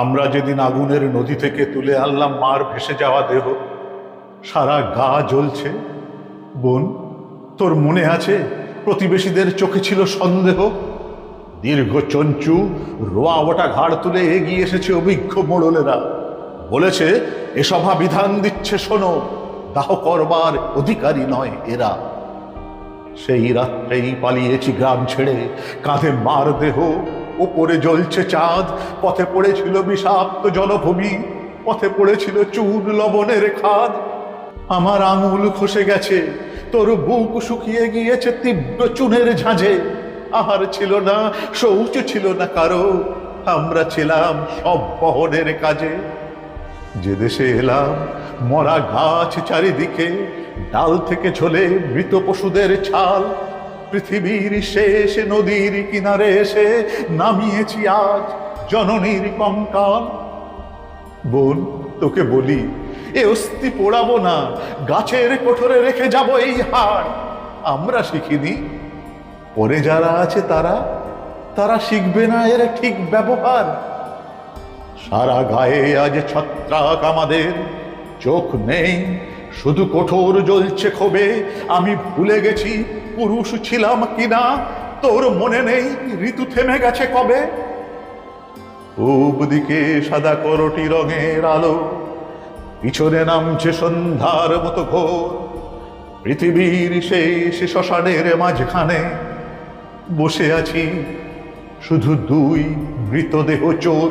আমরা যেদিন আগুনের নদী থেকে তুলে আনলাম, মার ভেসে যাওয়া দেহ, সারা গা জ্বলছে। বোন, তোর মনে আছে, প্রতিবেশীদের চোখে ছিল সন্দেহ? দীর্ঘ চঞ্চু, রোয়া ওটা ঘাড় তুলে এগিয়ে এসেছে অভিজ্ঞ মোড়লেরা। বলেছে এ সভা বিধান দিচ্ছে, শোনো, দাহ করবার অধিকারী নয় এরা। সেই রাত্রেই পালিয়েছি গ্রাম ছেড়ে, কাঁধে মার দেহ ওপরে জ্বলছে চাঁদ, পথে পড়েছিল বিষাক্ত জলভূমি, পথে পড়েছিল চুন লবণের খাদ। আমার আঙুল খসে গেছে, তোর বুক শুকিয়ে গিয়েছে তীব্র চুনের ঝাঁঝে। আহার ছিল না, শৌচ ছিল না কারও, আমরা ছিলাম সব বহনের কাজে। যে দেশে এলাম, মরা গাছ চারিদিকে, ডাল থেকে ঝোলে মৃত পশুদের ছাল। পৃথিবীর শেষ নদীর কিনারে এসে নামিয়েছি আজ জননীর কঙ্কাল। বোন, তোকে বলি, এ অস্থি পোড়াবো না, গাছের কোঠরে রেখে যাব এই হাড়। আমরা শিখিনি। পরে যারা আছে তারা তারা শিখবে না এর ঠিক ব্যবহার। সারা গায়ে আজ ছত্রাক আমাদের, চোখ নেই, শুধু কঠোর জ্বলছে ক্ষোভে। আমি ভুলে গেছি পুরুষ ছিলাম কিনা? তোর মনে নেই ঋতু থেমে গেছে কবে? দিকে সাদা করটি রঙের আলো, পিছনে নামছে সন্ধ্যার মতো ঘোর। পৃথিবীর শেষ শ্মশানের মাঝখানে বসে আছি শুধু দুই মৃতদেহ চোর।